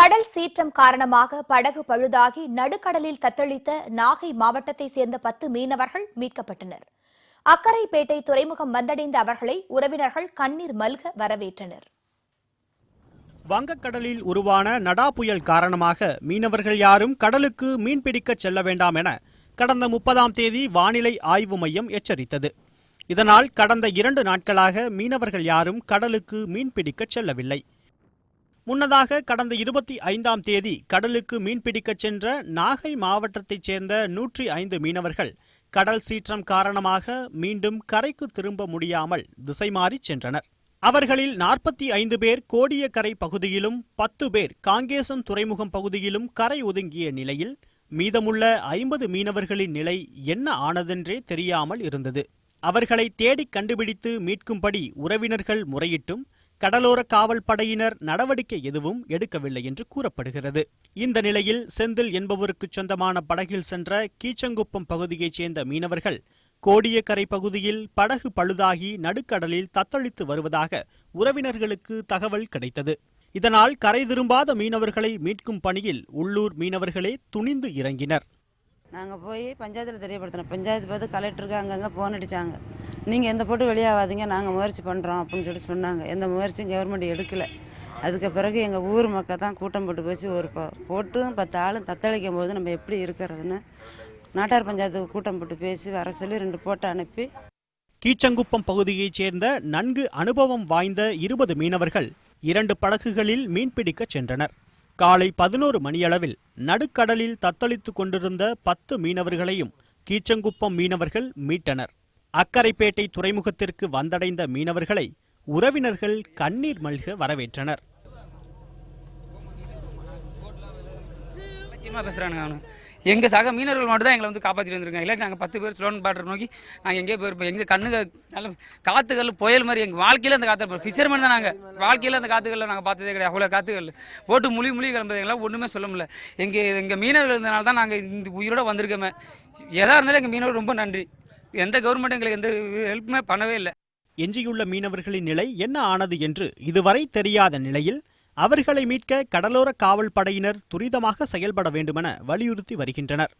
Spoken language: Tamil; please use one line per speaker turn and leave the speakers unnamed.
கடல் சீற்றம் காரணமாக படகு பழுதாகி நடுக்கடலில் தத்தளித்த நாகை மாவட்டத்தை சேர்ந்த பத்து மீனவர்கள் மீட்கப்பட்டனர். அக்கரைப்பேட்டை துறைமுகம் வந்தடைந்த அவர்களை உறவினர்கள் கண்ணீர் மல்க வரவேற்றனர்.
வங்கக்கடலில் உருவான நடா புயல் காரணமாக மீனவர்கள் யாரும் கடலுக்கு மீன்பிடிக்க செல்ல வேண்டாம் என கடந்த முப்பதாம் தேதி வானிலை ஆய்வு மையம் எச்சரித்தது. இதனால் கடந்த இரண்டு நாட்களாக மீனவர்கள் யாரும் கடலுக்கு மீன்பிடிக்க செல்லவில்லை. முன்னதாக கடந்த இருபத்தி ஐந்தாம் தேதி கடலுக்கு மீன்பிடிக்கச் சென்ற நாகை மாவட்டத்தைச் சேர்ந்த நூற்றி ஐந்து மீனவர்கள் கடல் சீற்றம் காரணமாக மீண்டும் கரைக்கு திரும்ப முடியாமல் திசை மாறிச் சென்றனர். அவர்களில் நாற்பத்தி ஐந்து பேர் கோடியக்கரை பகுதியிலும் பத்து பேர் காங்கேசம் துறைமுகம் பகுதியிலும் கரை ஒதுங்கிய நிலையில் மீதமுள்ள ஐம்பது மீனவர்களின் நிலை என்ன ஆனதென்றே தெரியாமல் இருந்தது. அவர்களை தேடிக் கண்டுபிடித்து மீட்கும்படி உறவினர்கள் முறையிட்டும் கடலோர காவல் படையினர் நடவடிக்கை எதுவும் எடுக்கவில்லை என்று கூறப்படுகிறது. இந்த நிலையில் செந்தில் என்பவருக்கு சொந்தமான படகில் சென்ற கீச்சங்குப்பம் பகுதியைச் சேர்ந்த மீனவர்கள் கோடியக்கரை பகுதியில் படகு பழுதாகி நடுக்கடலில் தத்தளித்து வருவதாக உறவினர்களுக்கு தகவல் கிடைத்தது. இதனால் கரை திரும்பாத மீனவர்களை மீட்கும் பணியில் உள்ளூர் மீனவர்களே துணிந்து இறங்கினர்.
நாங்கள் போய் பஞ்சாயத்தில் தெரியப்படுத்தினோம். பஞ்சாயத்து பார்த்து கலெக்டருக்கு அங்கங்கே ஃபோன் அடித்தாங்க நீங்கள் எந்த போட்டு வெளியாகாதீங்க நாங்கள் முயற்சி பண்ணுறோம் அப்படின்னு சொல்லி சொன்னாங்க. எந்த முயற்சியும் கவர்மெண்ட் எடுக்கலை. அதுக்கு பிறகு எங்கள் ஊர் மக்கள் தான் கூட்டம் போட்டு போச்சு. ஒரு போட்டும் பத்து ஆளும் தத்தளிக்கும் போது நம்ம எப்படி இருக்கிறதுன்னு நாட்டார் பஞ்சாயத்துக்கு கூட்டம் போட்டு பேசி வர சொல்லி ரெண்டு போட்டை அனுப்பி.
கீச்சங்குப்பம் பகுதியைச் சேர்ந்த நன்கு அனுபவம் வாய்ந்த இருபது மீனவர்கள் இரண்டு படகுகளில் மீன்பிடிக்கச் சென்றனர். காலை பதினோரு மணியளவில் நடுக்கடலில் தத்தளித்துக் கொண்டிருந்த பத்து மீனவர்களையும் கீச்சங்குப்பம் மீனவர்கள் மீட்டனர். அக்கரைப்பேட்டை துறைமுகத்திற்கு வந்தடைந்த மீனவர்களை உறவினர்கள் கண்ணீர் மல்க வரவேற்றனர்.
லட்சியமாக பேசுகிறானுங்க அவனு. எங்கள் சக மீனவர்கள் மட்டும் தான் எங்களை வந்து காப்பாற்றிட்டு வந்திருக்காங்க. இல்லாட்டி நாங்கள் பத்து பேர் ஸ்லோன் பாட்டர் நோக்கி நாங்கள் எங்கேயோ போயிருப்போம். எங்கள் கண்ணுக்கு நல்ல காற்றுகள் புயல் மாதிரி எங்கள் வாழ்க்கையில் அந்த காற்று ஃபிஷர்மேன் தான் நாங்கள் வாழ்க்கையில் அந்த காற்றுகளில் நாங்கள் பார்த்ததே கிடையாது. அவ்வளோ காற்றுகள் போட்டு முழி முழி கிளம்புறது எங்களால் ஒன்றுமே சொல்ல முடியல. எங்கள் எங்கள் மீனவர்கள் இருந்தனால தான் நாங்கள் இந்த உயிரோட வந்திருக்கோமே. எதாக இருந்தாலும் எங்கள் மீனவர் ரொம்ப நன்றி. எந்த கவர்மெண்ட் எங்களுக்கு எந்த ஹெல்ப்புமே பண்ணவே இல்லை.
எஞ்சியுள்ள மீனவர்களின் நிலை என்ன ஆனது என்று இதுவரை தெரியாத நிலையில் அவர்களை மீட்க கடலோர காவல் படையினர் துரிதமாக செயல்பட வேண்டுமென வலியுறுத்தி வருகின்றனர்.